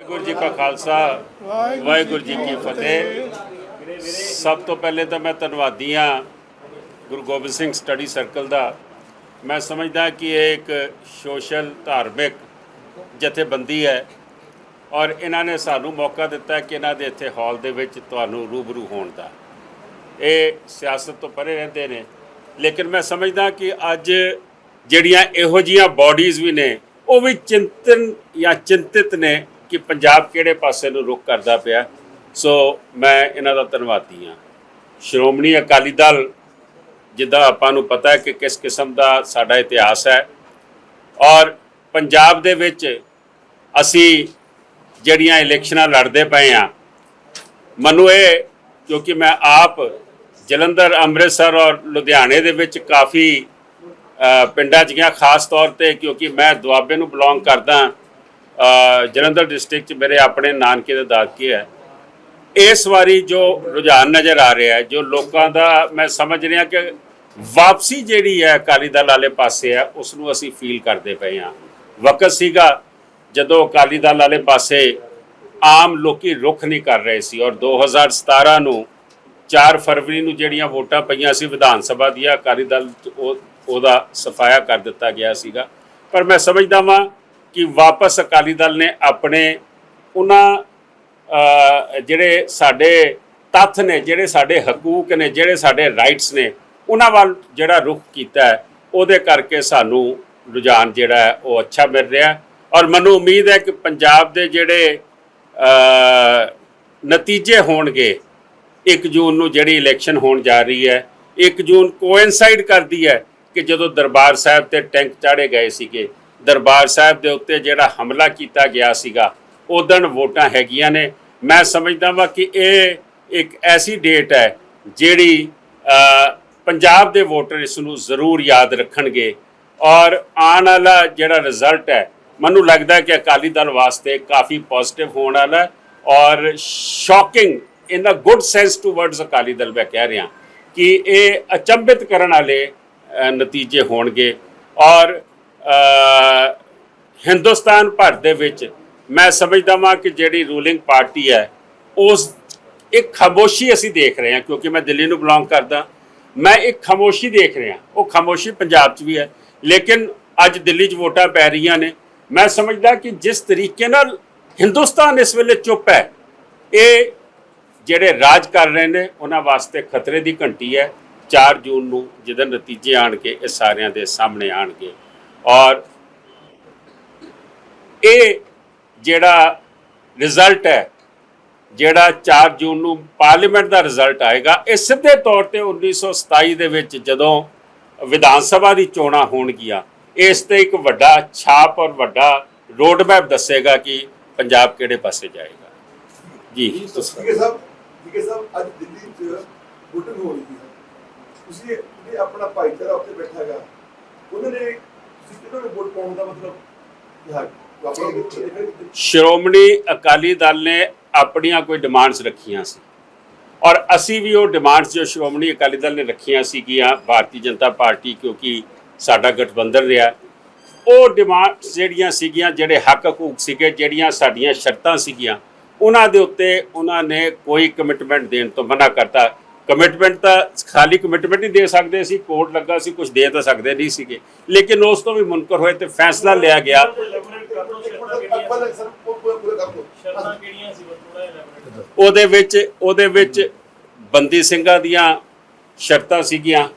ਵਾਹਿਗੁਰੂ ਜੀ ਕਾ ਖਾਲਸਾ, ਵਾਹਿਗੁਰੂ ਜੀ ਕੀ ਫਤਿਹ। ਸਭ ਤੋਂ ਪਹਿਲੇ ਤਾਂ ਮੈਂ ਧੰਨਵਾਦੀ ਹਾਂ ਗੁਰੂ ਗੋਬਿੰਦ ਸਿੰਘ ਸਟੱਡੀ ਸਰਕਲ ਦਾ। ਮੈਂ ਸਮਝਦਾ ਕਿ ਇਹ ਇੱਕ ਸੋਸ਼ਲ ਧਾਰਮਿਕ ਜਥੇਬੰਦੀ ਹੈ ਔਰ ਇਹਨਾਂ ਨੇ ਸਾਨੂੰ ਮੌਕਾ ਦਿੱਤਾ ਕਿ ਇਹਨਾਂ ਦੇ ਇੱਥੇ ਹਾਲ ਦੇ ਵਿੱਚ ਤੁਹਾਨੂੰ ਰੂਬਰੂ ਹੋਣ ਦਾ। ਇਹ ਸਿਆਸਤ ਤੋਂ ਪਰੇ ਰਹਿੰਦੇ ਨੇ। ਲੇਕਿਨ ਮੈਂ ਸਮਝਦਾ ਕਿ ਅੱਜ ਜਿਹੜੀਆਂ ਇਹੋ ਜੀਆਂ ਬਾਡੀਜ਼ ਵੀ ਨੇ, ਉਹ ਵੀ ਚਿੰਤਨ ਜਾਂ ਚਿੰਤਿਤ ਨੇ। ਕਿ ਪੰਜਾਬ ਕਿਹੜੇ ਪਾਸੇ ਨੂੰ ਰੁਖ ਕਰਦਾ ਪਿਆ। ਸੋ ਮੈਂ ਇਹਨਾਂ ਦਾ ਧੰਨਵਾਦੀ ਹਾਂ। ਸ਼੍ਰੋਮਣੀ ਅਕਾਲੀ ਦਲ, ਜਿੱਦਾਂ ਆਪਾਂ ਨੂੰ ਪਤਾ ਹੈ ਕਿ ਕਿਸ ਕਿਸਮ ਦਾ ਸਾਡਾ ਇਤਿਹਾਸ ਹੈ। ਔਰ ਪੰਜਾਬ ਦੇ ਵਿੱਚ ਅਸੀਂ ਜਿਹੜੀਆਂ ਇਲੈਕਸ਼ਨਾਂ ਲੜਦੇ ਪਏ ਆ ਮੈਨੂੰ ਇਹ, ਕਿਉਂਕਿ ਮੈਂ ਆਪ ਜਲੰਧਰ, ਅੰਮ੍ਰਿਤਸਰ ਔਰ ਲੁਧਿਆਣੇ ਦੇ ਵਿੱਚ ਕਾਫੀ ਪਿੰਡਾਂ 'ਚ ਗਿਆ, ਖਾਸ ਤੌਰ ਤੇ ਕਿਉਂਕਿ ਮੈਂ ਦੁਆਬੇ ਨੂੰ ਬਿਲੋਂਗ ਕਰਦਾ ਜਲੰਧਰ ਡਿਸਟ੍ਰਿਕਟ 'ਚ ਮੇਰੇ ਆਪਣੇ ਨਾਨਕੇ ਦੇ ਦਾਦਕੇ ਹੈ। ਇਸ ਵਾਰੀ ਜੋ ਰੁਝਾਨ ਨਜ਼ਰ ਆ ਰਿਹਾ ਹੈ, ਜੋ ਲੋਕਾਂ ਦਾ ਮੈਂ ਸਮਝ ਰਿਹਾ ਕਿ ਵਾਪਸੀ ਜਿਹੜੀ ਹੈ ਅਕਾਲੀ ਦਲ ਵਾਲੇ ਪਾਸੇ ਹੈ ਉਸ ਨੂੰ ਅਸੀਂ ਫੀਲ ਕਰਦੇ ਪਏ ਹਾਂ। ਵਕਤ ਸੀਗਾ ਜਦੋਂ ਅਕਾਲੀ ਦਲ ਵਾਲੇ ਪਾਸੇ ਆਮ ਲੋਕੀ ਰੁਖ ਨਹੀਂ ਕਰ ਰਹੇ ਸੀ ਔਰ 2017 ਨੂੰ 4 ਫਰਵਰੀ ਨੂੰ ਜਿਹੜੀਆਂ ਵੋਟਾਂ ਪਈਆਂ ਸੀ ਵਿਧਾਨ ਸਭਾ ਦੀਆਂ, ਅਕਾਲੀ ਦਲ ਉਹ ਉਹਦਾ ਸਫਾਇਆ ਕਰ ਦਿੱਤਾ ਗਿਆ ਸੀਗਾ। ਪਰ ਮੈਂ ਸਮਝਦਾ ਵਾਂ ਕਿ ਵਾਪਸ ਅਕਾਲੀ ਦਲ ਨੇ ਆਪਣੇ ਉਹਨਾਂ ਜਿਹੜੇ ਸਾਡੇ ਤੱਥ ਨੇ, ਜਿਹੜੇ ਸਾਡੇ ਹਕੂਕ ਨੇ, ਜਿਹੜੇ ਸਾਡੇ ਰਾਈਟਸ ਨੇ, ਉਹਨਾਂ ਵੱਲ ਜਿਹੜਾ ਰੁਖ ਕੀਤਾ ਉਹਦੇ ਕਰਕੇ ਸਾਨੂੰ ਰੁਝਾਨ ਜਿਹੜਾ ਹੈ, ਉਹ ਅੱਛਾ ਮਿਲ ਰਿਹਾ ਔਰ ਮੈਨੂੰ ਉਮੀਦ ਹੈ ਕਿ ਪੰਜਾਬ ਦੇ ਜਿਹੜੇ ਨਤੀਜੇ ਹੋਣਗੇ 1 ਜੂਨ ਨੂੰ ਜਿਹੜੀ ਇਲੈਕਸ਼ਨ ਹੋਣ ਜਾ ਰਹੀ ਹੈ 1 ਜੂਨ ਕੋਇਨਸਾਈਡ ਕਰਦੀ ਹੈ ਕਿ ਜਦੋਂ ਦਰਬਾਰ ਸਾਹਿਬ ਤੇ ਟੈਂਕ ਚਾੜੇ ਗਏ ਸੀਗੇ ਦਰਬਾਰ ਸਾਹਿਬ ਦੇ ਉੱਤੇ ਜਿਹੜਾ ਹਮਲਾ ਕੀਤਾ ਗਿਆ ਸੀਗਾ ਉਦਣ ਵੋਟਾਂ ਹੈਗੀਆਂ ਨੇ। ਮੈਂ ਸਮਝਦਾ ਵਾਂ ਕਿ ਇਹ ਇੱਕ ਐਸੀ ਡੇਟ ਹੈ ਜਿਹੜੀ ਪੰਜਾਬ ਦੇ ਵੋਟਰ ਇਸ ਨੂੰ ਜ਼ਰੂਰ ਯਾਦ ਰੱਖਣਗੇ। ਔਰ ਆਉਣ ਵਾਲਾ ਜਿਹੜਾ ਰਿਜ਼ਲਟ ਹੈ, ਮੈਨੂੰ ਲੱਗਦਾ ਕਿ ਅਕਾਲੀ ਦਲ ਵਾਸਤੇ ਕਾਫੀ ਪੋਜ਼ਿਟਿਵ ਹੋਣ ਵਾਲਾ ਔਰ shocking in a good sense towards Akali Dal ਮੈਂ ਕਹਿ ਰਿਹਾ ਕਿ ਇਹ ਅਚੰਭਿਤ ਕਰਨ ਵਾਲੇ ਨਤੀਜੇ ਹੋਣਗੇ। ਔਰ ਹਿੰਦੁਸਤਾਨ ਭਰ ਦੇ ਵਿੱਚ ਮੈਂ ਸਮਝਦਾ ਹਾਂ ਕਿ ਜਿਹੜੀ ਰੂਲਿੰਗ ਪਾਰਟੀ ਹੈ, ਉਸ, ਇੱਕ ਖਾਮੋਸ਼ੀ ਅਸੀਂ ਦੇਖ ਰਹੇ ਹਾਂ ਕਿਉਂਕਿ ਮੈਂ ਦਿੱਲੀ ਨੂੰ ਬਿਲੋਂਗ ਕਰਦਾ। ਮੈਂ ਇੱਕ ਖਾਮੋਸ਼ੀ ਦੇਖ ਰਿਹਾ, ਉਹ ਖਾਮੋਸ਼ੀ ਪੰਜਾਬ 'ਚ ਵੀ ਹੈ, ਲੇਕਿਨ ਅੱਜ ਦਿੱਲੀ 'ਚ ਵੋਟਾਂ ਪੈ ਰਹੀਆਂ ਨੇ। ਮੈਂ ਸਮਝਦਾ ਕਿ ਜਿਸ ਤਰੀਕੇ ਨਾਲ ਹਿੰਦੁਸਤਾਨ ਇਸ ਵੇਲੇ ਚੁੱਪ ਹੈ, ਇਹ ਜਿਹੜੇ ਰਾਜ ਕਰ ਰਹੇ ਨੇ, ਉਹਨਾਂ ਵਾਸਤੇ ਖਤਰੇ ਦੀ ਘੰਟੀ ਹੈ। 4 ਜੂਨ ਨੂੰ ਜਿਹਦੇ ਨਤੀਜੇ ਆਣਗੇ, ਇਹ ਸਾਰਿਆਂ ਦੇ ਸਾਹਮਣੇ ਆਣਗੇ। ਔਰ ਇਹ ਜਿਹੜਾ ਰਿਜ਼ਲਟ ਹੈ, ਜਿਹੜਾ 4 ਜੂਨ ਨੂੰ ਪਾਰਲੀਮੈਂਟ ਦਾ ਰਿਜ਼ਲਟ ਆਏਗਾ, ਇਹ ਸਿੱਧੇ ਤੌਰ ਤੇ 1927 ਦੇ ਵਿੱਚ ਜਦੋਂ ਵਿਧਾਨ ਸਭਾ ਦੀ ਚੋਣਾਂ ਹੋਣਗੀਆਂ, ਇਸ ਤੇ ਇੱਕ ਵੱਡਾ ਛਾਪ ਔਰ ਵੱਡਾ ਰੋਡ ਮੈਪ ਦੱਸੇਗਾ ਕਿ ਪੰਜਾਬ ਕਿਹੜੇ ਪਾਸੇ ਜਾਏਗਾ। ਜੀ ਤੁਸੀਂ ਸਾਹਿਬ ਠੀਕ ਸਾਹਿਬ ਅੱਜ ਦਿੱਲੀ ਚ VOTING ਹੋ ਰਹੀ ਹੈ। ਤੁਸੀਂ ਇਹ ਆਪਣਾ ਭਾਈਚਾਰਾ ਉੱਥੇ ਬੈਠਾ ਉਹਨਾਂ ਨੇ ਤੁਸੀਂ ਨੂੰ ਵੋਟ ਪਾਉਣ ਦਾ ਮਤਲਬ ਸ਼੍ਰੋਮਣੀ ਅਕਾਲੀ ਦਲ ਨੇ ਆਪਣੀਆਂ ਕੋਈ ਡਿਮਾਂਡਸ ਰੱਖੀਆਂ ਸੀ। ਔਰ ਅਸੀਂ ਵੀ ਉਹ ਡਿਮਾਂਡਸ ਜੋ ਸ਼੍ਰੋਮਣੀ ਅਕਾਲੀ ਦਲ ਨੇ ਰੱਖੀਆਂ ਸੀਗੀਆਂ ਭਾਰਤੀ ਜਨਤਾ ਪਾਰਟੀ ਕਿਉਂਕਿ ਸਾਡਾ ਗਠਬੰਧਨ ਰਿਹਾ, ਉਹ ਡਿਮਾਂਡਸ ਜਿਹੜੀਆਂ ਸੀਗੀਆਂ, ਜਿਹੜੇ ਹੱਕ ਹਕੂਕ ਸੀਗੇ, ਜਿਹੜੀਆਂ ਸਾਡੀਆਂ ਸ਼ਰਤਾਂ ਸੀਗੀਆਂ, ਉਹਨਾਂ ਦੇ ਉੱਤੇ ਉਹਨਾਂ ਨੇ ਕੋਈ ਕਮਿਟਮੈਂਟ ਦੇਣ ਤੋਂ ਮਨਾ ਕਰਤਾ। ਕਮਿਟਮੈਂਟ ਤਾਂ ਖਾਲੀ ਕਮਿਟਮੈਂਟ ਨਹੀਂ ਦੇ ਸਕਦੇ ਸੀ ਕੋਰਟ ਲੱਗਾ ਸੀ ਕੁਝ ਦੇ ਤਾਂ ਸਕਦੇ ਨਹੀਂ ਸੀਗੇ। ਲੇਕਿਨ ਉਸ ਤੋਂ ਵੀ ਮੁਨਕਰ ਹੋਏ ਤੇ ਫੈਸਲਾ ਲਿਆ ਗਿਆ। ਉਹਦੇ ਵਿੱਚ ਉਹਦੇ ਵਿੱਚ ਬੰਦੀ ਸਿੰਘਾਂ ਦੀਆਂ ਸ਼ਰਤਾਂ ਸੀਗੀਆਂ।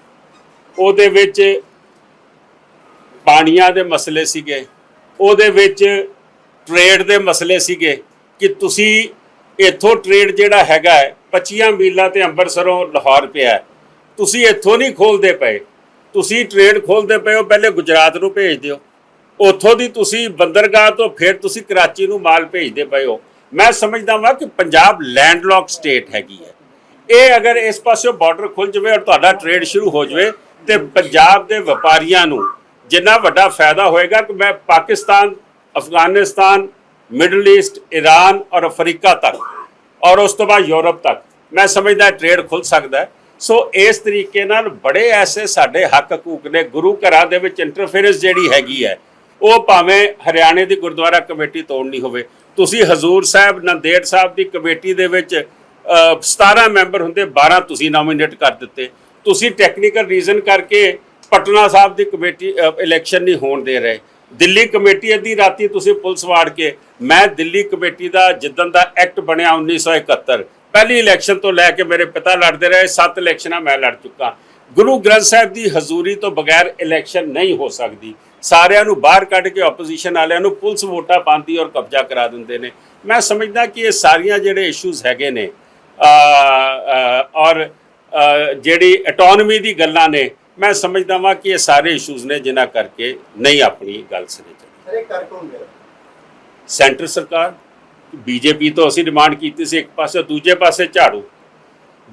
ਉਹਦੇ ਵਿੱਚ ਪਾਣੀਆਂ ਦੇ ਮਸਲੇ ਸੀਗੇ। ਉਹਦੇ ਵਿੱਚ ਟ੍ਰੇਡ ਦੇ ਮਸਲੇ ਸੀਗੇ ਕਿ ਤੁਸੀਂ ਇੱਥੋਂ ਟ੍ਰੇਡ ਜਿਹੜਾ ਹੈਗਾ ਹੈ 25 ਮੀਲਾਂ ਤੇ ਅੰਮ੍ਰਿਤਸਰੋਂ ਲਾਹੌਰ ਪਿਆ ਤੁਸੀਂ ਇੱਥੋਂ ਨਹੀਂ ਖੋਲਦੇ ਪਏ। ਤੁਸੀਂ ਟ੍ਰੇਡ ਖੋਲਦੇ ਪਏ ਹੋ, ਪਹਿਲੇ ਗੁਜਰਾਤ ਨੂੰ ਭੇਜ ਦਿਓ। ਉੱਥੋਂ ਦੀ ਤੁਸੀਂ ਬੰਦਰਗਾਹ ਤੋਂ ਫਿਰ ਤੁਸੀਂ ਕਰਾਚੀ ਨੂੰ ਮਾਲ ਭੇਜਦੇ ਪਏ ਹੋ। ਮੈਂ ਸਮਝਦਾ ਹਾਂ ਕਿ ਪੰਜਾਬ ਲੈਂਡਲੌਕ ਸਟੇਟ ਹੈਗੀ ਹੈ। ਇਹ ਅਗਰ ਇਸ ਪਾਸਿਓਂ ਬਾਰਡਰ ਖੁੱਲ ਜਾਵੇ ਔਰ ਤੁਹਾਡਾ ਟ੍ਰੇਡ ਸ਼ੁਰੂ ਹੋ ਜਾਵੇ, ਤੇ ਪੰਜਾਬ ਦੇ ਵਪਾਰੀਆਂ ਨੂੰ ਜਿੰਨਾ ਵੱਡਾ ਫਾਇਦਾ ਹੋਏਗਾ ਕਿ ਮੈਂ Pakistan, Afghanistan middle east Iran ਔਰ ਅਫਰੀਕਾ ਤੱਕ ਔਰ ਉਸ ਤੋਂ ਬਾਅਦ ਯੂਰਪ ਤੱਕ। ਮੈਂ ਸਮਝਦਾ ਟ੍ਰੇਡ ਖੁੱਲ ਸਕਦਾ ਸੋ ਇਸ ਤਰੀਕੇ ਨਾਲ ਬੜੇ ਐਸੇ ਸਾਡੇ ਹੱਕ ਹਕੂਕ ਨੇ ਗੁਰੂ ਘਰਾਂ ਦੇ ਵਿੱਚ ਇੰਟਰਫੇਰੈਂਸ ਜਿਹੜੀ ਹੈਗੀ ਹੈ ਉਹ ਭਾਵੇਂ ਹਰਿਆਣੇ ਦੀ ਗੁਰਦੁਆਰਾ ਕਮੇਟੀ ਤੋੜਨੀ ਹੋਵੇ। ਤੁਸੀਂ ਹਜ਼ੂਰ ਸਾਹਿਬ ਨੰਦੇੜ ਸਾਹਿਬ ਦੀ ਕਮੇਟੀ ਦੇ ਵਿੱਚ ਅ, 17 ਮੈਂਬਰ ਹੁੰਦੇ 12 ਤੁਸੀਂ ਨੋਮੀਨੇਟ ਕਰ ਦਿੱਤੇ। ਤੁਸੀਂ ਟੈਕਨੀਕਲ ਰੀਜ਼ਨ ਕਰਕੇ ਪਟਨਾ ਸਾਹਿਬ ਦੀ ਕਮੇਟੀ ਇਲੈਕਸ਼ਨ ਨਹੀਂ ਹੋਣ ਦੇ ਰਹੇ। ਦਿੱਲੀ ਕਮੇਟੀ ਅੱਧੀ ਰਾਤੀ ਤੁਸੀਂ ਪੁਲਿਸ ਵਾੜ ਕੇ ਮੈਂ ਦਿੱਲੀ ਕਮੇਟੀ ਦਾ ਜਿੱਦਣ ਦਾ ਐਕਟ ਬਣਿਆ 1971 ਪਹਿਲੀ ਇਲੈਕਸ਼ਨ ਤੋਂ ਲੈ ਕੇ ਮੇਰੇ ਪਿਤਾ ਲੜਦੇ ਰਹੇ, ਸੱਤ ਇਲੈਕਸ਼ਨਾਂ ਮੈਂ ਲੜ ਚੁੱਕਾ। ਗੁਰੂ ਗ੍ਰੰਥ ਸਾਹਿਬ ਦੀ ਹਜ਼ੂਰੀ ਤੋਂ ਬਗੈਰ ਇਲੈਕਸ਼ਨ ਨਹੀਂ ਹੋ ਸਕਦੀ। ਸਾਰਿਆਂ ਨੂੰ ਬਾਹਰ ਕੱਢ ਕੇ ਆਪੋਜੀਸ਼ਨ ਵਾਲਿਆਂ ਨੂੰ ਪੁਲਿਸ ਵੋਟਾਂ ਪਾਉਂਦੀ ਔਰ ਕਬਜ਼ਾ ਕਰਾ ਦਿੰਦੇ ਨੇ। ਮੈਂ ਸਮਝਦਾ ਕਿ ਇਹ ਸਾਰੀਆਂ ਜਿਹੜੇ ਇਸ਼ੂਜ਼ ਹੈਗੇ ਨੇ ਔਰ ਜਿਹੜੀ ਆਟੋਨਮੀ ਦੀ ਗੱਲਾਂ ਨੇ ਮੈਂ ਸਮਝਦਾ ਵਾਂ ਕਿ ਇਹ ਸਾਰੇ ਇਸ਼ੂਜ਼ ਨੇ ਜਿਨ੍ਹਾਂ ਕਰਕੇ ਨਹੀਂ ਆਪਣੀ ਗੱਲ ਸੁਣੀ ਜਾਂਦੀ। ਹਰੇ ਕਰ ਕੌਣ ਗਿਆ ਸੈਂਟਰ ਸਰਕਾਰ ਬੀਜੇਪੀ ਤੋਂ ਅਸੀਂ ਡਿਮਾਂਡ ਕੀਤੀ ਸੀ ਇੱਕ ਪਾਸੇ ਦੂਜੇ ਪਾਸੇ ਝਾੜੂ।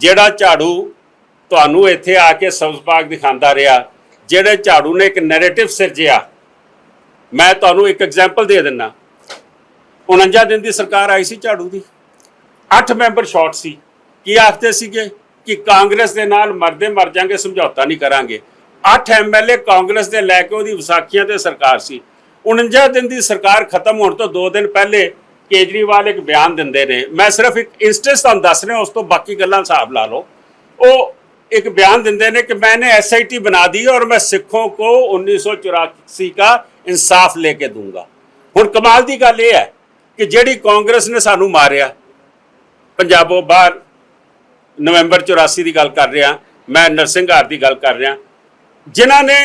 ਜਿਹੜਾ ਝਾੜੂ ਤੁਹਾਨੂੰ ਇੱਥੇ ਆ ਕੇ ਸਬਜ਼ ਬਾਗ ਦਿਖਾਉਂਦਾ ਰਿਹਾ ਜਿਹੜੇ ਝਾੜੂ ਨੇ ਇੱਕ ਨੈਰੇਟਿਵ ਸਿਰਜਿਆ ਮੈਂ ਤੁਹਾਨੂੰ ਇੱਕ ਐਗਜ਼ਾਮਪਲ ਦੇ ਦਿੰਨਾ। 49 ਦਿਨ ਦੀ ਸਰਕਾਰ ਆਈ ਸੀ ਝਾੜੂ ਦੀ। 8 ਮੈਂਬਰ ਸ਼ਾਰਟ ਸੀ। ਕੀ ਆਖਦੇ ਸੀਗੇ? ਕਿ ਕਾਂਗਰਸ ਦੇ ਨਾਲ ਮਰਦੇ ਮਰ ਜਾਾਂਗੇ ਸਮਝੌਤਾ ਨਹੀਂ ਕਰਾਂਗੇ 8 ਐਮਐਲਏ ਕਾਂਗਰਸ ਦੇ ਲੈ ਕੇ ਉਹਦੀ ਵਿਸਾਖੀਆਂ ਤੇ ਸਰਕਾਰ ਸੀ 49 ਦਿਨ ਦੀ ਸਰਕਾਰ ਖਤਮ ਹੋਣ ਤੋਂ 2 ਦਿਨ ਪਹਿਲੇ ਕੇਜਰੀਵਾਲ ਇੱਕ ਬਿਆਨ ਦਿੰਦੇ ਨੇ ਮੈਂ ਸਿਰਫ ਇੱਕ ਇੰਸਟੈਂਸ ਤੁਹਾਨੂੰ ਦੱਸ ਰਿਹਾ ਉਸ ਤੋਂ ਬਾਕੀ ਗੱਲਾਂ ਹਿਸਾਬ ਲਾ ਲਓ ਉਹ एक बयान देते हैं कि मैंने एसआईटी बना दी है और मैं सिखों को उन्नीस का इंसाफ लेके दूंगा ਹੁਣ ਕਮਾਲ ਦੀ ਗੱਲ ਇਹ ਹੈ ਕਿ ਜਿਹੜੀ ਕਾਂਗਰਸ ਨੇ ਸਾਨੂੰ ਮਾਰਿਆ ਪੰਜਾਬੋਂ ਬਾਹਰ ਨਵੰਬਰ 84 ਦੀ ਗੱਲ ਕਰ ਰਿਹਾ, ਮੈਂ ਨਰਸਿੰਘਾਰ ਦੀ ਗੱਲ ਕਰ ਰਿਹਾ। ਜਿਨ੍ਹਾਂ ਨੇ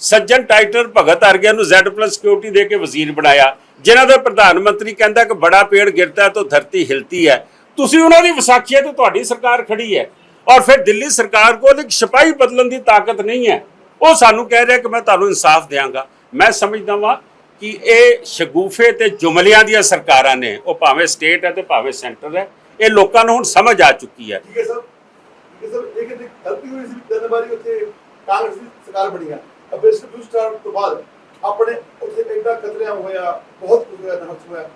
ਸੱਜਣ ਟਾਈਟਰ ਭਗਤ ਅਰਗਿਆ ਨੂੰ Z+ ਸਿਕਿਉਰਿਟੀ ਦੇ ਕੇ ਵਜ਼ੀਰ ਬਣਾਇਆ, ਜਿਨ੍ਹਾਂ ਦਾ ਪ੍ਰਧਾਨ ਮੰਤਰੀ ਕਹਿੰਦਾ ਕਿ ਬੜਾ ਪੇੜ ਗਿਰਤਾ ਹੈ ਤਾਂ ਧਰਤੀ ਹਿਲਤੀ ਹੈ। ਤੁਸੀਂ ਉਹਨਾਂ ਦੀ ਵਿਸਾਖੀ ਤੇ ਤੁਹਾਡੀ ਸਰਕਾਰ ਖੜੀ ਹੈ। ਔਰ ਫਿਰ ਦਿੱਲੀ ਸਰਕਾਰ ਕੋਲ ਇੱਕ ਸਿਪਾਹੀ ਬਦਲਣ ਦੀ ਤਾਕਤ ਨਹੀਂ ਹੈ। ਉਹ ਸਾਨੂੰ ਕਹਿ ਰਿਹਾ ਕਿ ਮੈਂ ਤੁਹਾਨੂੰ ਇਨਸਾਫ ਦਿਆਂਗਾ। ਮੈਂ ਸਮਝਦਾ ਵਾਂ ਕਿ ਇਹ ਸ਼ਗੂਫੇ ਤੇ ਜੁਮਲਿਆਂ ਦੀਆਂ ਸਰਕਾਰਾਂ ਨੇ, ਉਹ ਭਾਵੇਂ ਸਟੇਟ ਹੈ ਤੇ ਭਾਵੇਂ ਸੈਂਟਰ ਹੈ ਇਹ ਲੋਕਾਂ ਨੂੰ ਹੁਣ ਸਮਝ ਆ ਚੁੱਕੀ ਹੈ। ਠੀਕ ਹੈ ਸਰ। ਠੀਕ ਹੈ ਸਰ ਇਹ ਕਿਤੇ ਗਲਤੀ ਹੋਈ ਸੀ ਤਿੰਨ ਵਾਰੀ ਉੱਥੇ ਕਾਂਗਰਸ ਦੀ ਸਰਕਾਰ ਬਣੀ ਆ। ਅਬੇ ਬਲੂ ਸਟਾਰ ਤੋਂ ਬਾਅਦ ਆਪਣੇ ਉੱਥੇ ਇੰਨਾ ਕਤਲਿਆਂ ਹੋਇਆ ਬਹੁਤ ਕੁਝ ਹੋਇਆ ਨਹਸ ਹੋਇਆ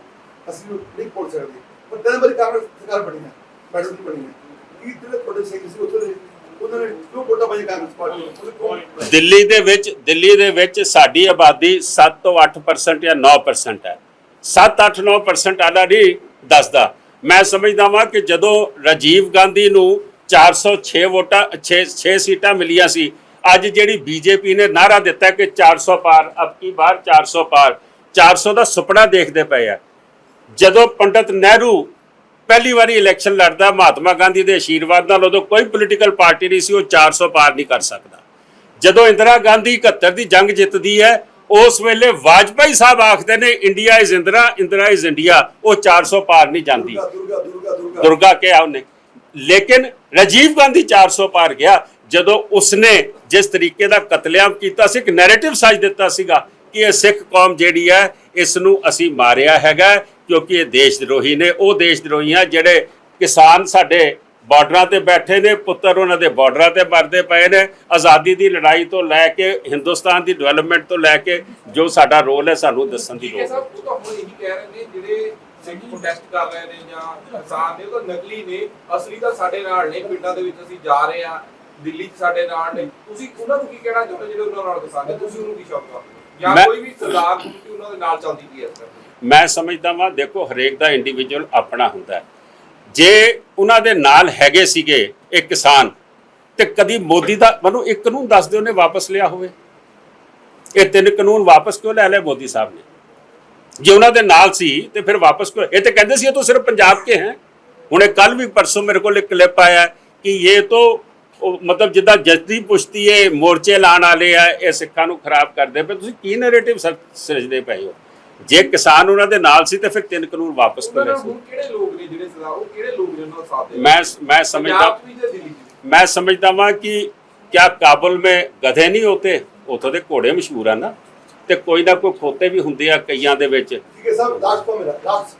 ਅਸੀਂ ਉਹ ਨਹੀਂ ਪਹੁੰਚ ਸਕਦੇ। ਪਰ ਤਿੰਨ ਵਾਰੀ ਕਾਂਗਰਸ ਸਰਕਾਰ ਬਣੀ ਆ ਮੈਡਮ ਦੀ ਬਣੀ ਆ। ਕੀ ਜਿਹੜੇ ਤੁਹਾਡੇ ਸਿੰਘ ਸੀ ਉੱਥੇ ਦੇ ਉਹਨਾਂ ਨੇ ਕਿਉਂ ਵੋਟਾਂ ਪਾਈ ਕਾਂਗਰਸ ਪਾਰਟੀ ਨੂੰ? ਉਹਦੇ ਕੋਲ ਦਿੱਲੀ ਦੇ ਵਿੱਚ ਦਿੱਲੀ ਦੇ ਵਿੱਚ ਸਾਡੀ ਆਬਾਦੀ 7 ਤੋਂ 8% ਜਾਂ 9% ਹੈ। 7 8 9% ਆਲਾ ਨਹੀਂ ਦੱਸਦਾ। ਮੈਂ ਸਮਝਦਾ ਵਾਂ ਕਿ ਜਦੋਂ ਰਾਜੀਵ ਗਾਂਧੀ ਨੂੰ 406 ਵੋਟਾਂ 6 6 ਸੀਟਾਂ ਮਿਲੀਆਂ ਸੀ, ਅੱਜ ਜਿਹੜੀ ਬੀਜੇਪੀ ਨੇ ਨਾਰਾ ਦਿੱਤਾ ਕਿ 400 ਪਾਰ, ਅਬ ਕੀ ਬਾਰ 400 ਪਾਰ 400 ਦਾ ਸੁਪਨਾ ਦੇਖਦੇ ਪਏ ਆ। ਜਦੋਂ ਪੰਡਤ ਨਹਿਰੂ ਪਹਿਲੀ ਵਾਰੀ ਇਲੈਕਸ਼ਨ ਲੜਦਾ, ਮਹਾਤਮਾ ਗਾਂਧੀ ਦੇ ਆਸ਼ੀਰਵਾਦ ਨਾਲ ਉਦੋਂ ਕੋਈ ਪੋਲੀਟੀਕਲ ਪਾਰਟੀ ਨਹੀਂ ਸੀ, ਉਹ 400 ਪਾਰ ਨਹੀਂ ਕਰ ਸਕਦਾ। ਜਦੋਂ ਇੰਦਰਾ ਗਾਂਧੀ 71 ਦੀ ਜੰਗ ਜਿੱਤਦੀ ਹੈ ਉਸ ਵੇਲੇ ਵਾਜਪਾਈ ਸਾਹਿਬ ਆਖਦੇ ਨੇ India is Indira Indira is India. ਉਹ 400 ਪਾਰ ਨਹੀਂ ਜਾਂਦੀ। ਦੁਰਗਾ ਦੁਰਗਾ ਦੁਰਗਾ ਦੁਰਗਾ। ਦੁਰਗਾ ਕਿਹਾ ਉਹਨੇ ਲੇਕਿਨ ਰਾਜੀਵ ਗਾਂਧੀ 400 ਪਾਰ ਗਿਆ ਜਦੋਂ ਉਸਨੇ ਜਿਸ ਤਰੀਕੇ ਦਾ ਕਤਲੇਆਮ ਕੀਤਾ ਸੀ ਇੱਕ ਨੈਰੇਟਿਵ ਸਾਜ ਦਿੱਤਾ ਸੀਗਾ ਕਿ ਇਹ ਸਿੱਖ ਕੌਮ ਜਿਹੜੀ ਹੈ ਇਸ ਨੂੰ ਅਸੀਂ ਮਾਰਿਆ ਹੈਗਾ ਕਿਉਂਕਿ ਇਹ ਦੇਸ਼ ਦਰੋਹੀ ਨੇ। ਉਹ ਦੇਸ਼ ਦਰੋਹੀ ਆ ਜਿਹੜੇ ਕਿਸਾਨ ਸਾਡੇ ਬਾਰਡਰਾਂ ਤੇ ਬੈਠੇ ਨੇ ਪੁੱਤਰ ਉਹਨਾਂ ਦੇ ਬਾਰਡਰਾਂ ਤੇ ਮਰਦੇ ਪਏ ਨੇ। ਆਜ਼ਾਦੀ ਦੀ ਲੜਾਈ ਤੋਂ ਲੈ ਕੇ ਹਿੰਦੁਸਤਾਨ ਦੀ ਡਿਵੈਲਪਮੈਂਟ ਤੋਂ ਲੈ ਕੇ ਜੋ ਸਾਡਾ ਰੋਲ ਹੈ ਸਾਨੂੰ ਦੱਸਣ ਦੀ ਲੋੜ ਹੈ। ਉਹ ਤਾਂ ਹੁਣ ਇਹੀ ਕਹਿ ਰਹੇ ਨੇ ਜਿਹੜੇ ਸਿੱਖ ਪ੍ਰੋਟੈਸਟ ਕਰ ਰਹੇ ਨੇ ਜਾਂ ਕਿਸਾਨ ਨੇ ਉਹ ਤਾਂ ਨਕਲੀ ਨੇ। ਅਸਲੀ ਤਾਂ ਸਾਡੇ ਨਾਲ ਨੇ ਪਿੰਡਾਂ ਦੇ ਵਿੱਚ ਅਸੀਂ ਜਾ ਰਹੇ ਆ ਦਿੱਲੀ 'ਚ ਸਾਡੇ ਨਾਲ ਨੇ। ਤੁਸੀਂ ਉਹਨਾਂ ਨੂੰ ਕੀ ਕਹਿਣਾ ਚਾਹੁੰਦੇ ਜਿਹੜੇ ਉਹਨਾਂ ਨਾਲ ਕਿਸਾਨ ਨੇ ਤੁਸੀਂ ਉਹਨੂੰ ਕੀ ਸ਼ਬਦ ਜਾਂ ਕੋਈ ਵੀ ਸਰਕਾਰ ਤੁਸੀਂ ਉਹਨਾਂ ਦੇ ਨਾਲ ਚੱਲਦੀ ਪਈ ਹੈ ਮੈਂ ਸਮਝਦਾ ਵਾਂ ਦੇਖੋ ਹਰੇਕ ਦਾ ਇੰਡੀਵਿਜੂਅਲ ਆਪਣਾ ਹੁੰਦਾ ਹੈ। ਜੇ ਉਹਨਾਂ ਦੇ ਨਾਲ ਹੈਗੇ ਸੀਗੇ ਇਹ ਕਿਸਾਨ, ਤੇ ਕਦੀ ਮੋਦੀ ਦਾ, ਮੈਨੂੰ ਇੱਕ ਕਾਨੂੰਨ ਦੱਸ ਦਿਓ ਨੇ ਵਾਪਸ ਲਿਆ ਹੋਵੇ। ਇਹ ਤਿੰਨ ਕਾਨੂੰਨ ਵਾਪਸ ਕਿਉਂ ਲੈ ਲਏ ਮੋਦੀ ਸਾਹਿਬ ਨੇ? ਜੇ ਉਹਨਾਂ ਦੇ ਨਾਲ ਸੀ, ਤੇ ਫਿਰ ਵਾਪਸ ਕਿਉਂ, ਇਹ ਤੇ ਕਹਿੰਦੇ ਸੀ ਇਹ ਤਾਂ ਸਿਰਫ ਪੰਜਾਬ ਕੇ ਹੈ। ਹੁਣੇ ਕੱਲ ਵੀ ਪਰਸੋਂ ਮੇਰੇ ਕੋਲ ਇੱਕ ਕਲਿੱਪ ਆਇਆ ਕਿ ਇਹ ਤੋਂ ਮਤਲਬ ਜਿੱਦਾਂ ਜਸਦੀ ਪੁਸ਼ਤੀ ਇਹ ਮੋਰਚੇ ਲਾਣ ਵਾਲੇ ਆ, ਇਹ ਸਿੱਖਾਂ ਨੂੰ ਖਰਾਬ ਕਰਦੇ ਪਏ ਤੁਸੀਂ ਕੀ ਨੈਰੇਟਿਵ ਸਿਰਜਦੇ ਪਏ ਹੋ? ਜੇ ਕਿਸਾਨ ਉਹਨਾਂ ਦੇ ਨਾਲ ਸੀ ਤੇ ਫਿਰ ਤਿੰਨ ਕਾਨੂੰਨ ਵਾਪਸ ਕਰਨੇ ਸੀ। ਮੈਂ ਮੈਂ ਸਮਝਦਾ ਮੈਂ ਸਮਝਦਾ ਵਾਂ ਕਿ ਕਿਆ ਕਾਬਲ ਮੇ ਗਧੇ ਨਹੀਂ ਹੋਤੇ? ਉਥੋਂ ਦੇ ਘੋੜੇ ਮਸ਼ਹੂਰ ਆ ਨਾ। ਤੇ ਕੋਈ ਨਾ ਕੋਈ ਖੋਤੇ ਵੀ ਹੁੰਦੇ ਆ ਕਈਆਂ ਦੇ ਵਿੱਚ। ਠੀਕ ਹੈ ਸਾਹਿਬ ਲਾਸਟ ਤੋਂ ਮੇਰਾ ਲਾਸਟ